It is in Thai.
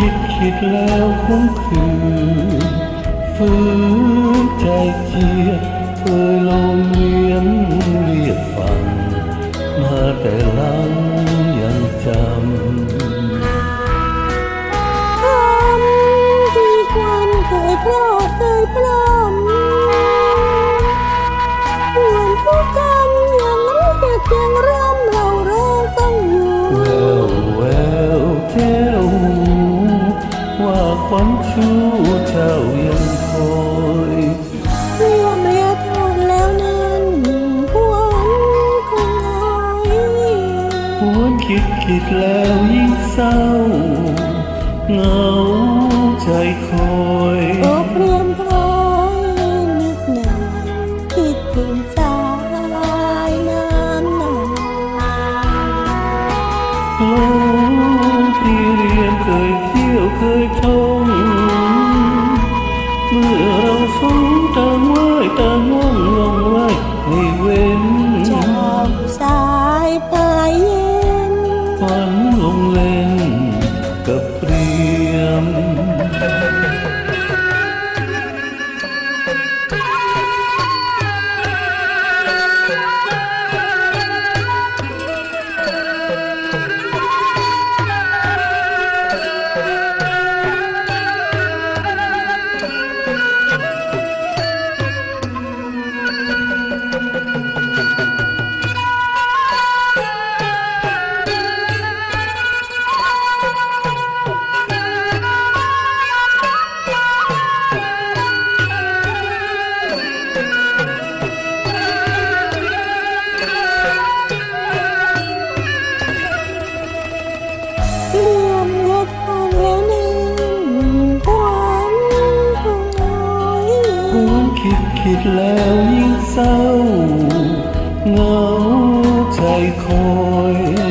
คิดคิดแล้วคงคืนฝืนใจเจียดเคยลงเลียมเรียกฟัง มาแต่ลังยังจำ ว่าควันชูเจ้ายังคอยเรียมเรียทนแล้วนั้นหวนคงหายหวนคิดคิดแล้วยิ่งเศร้าเหงาใจคอยก็เปรียมพลอยนึกนานคิดถึงสายน้ำหนาโอ้ที่เรียนเคยเที่ยวเคยท่อ เคิดคิดแล้วยิ่งเศร้าเหงาใจคอย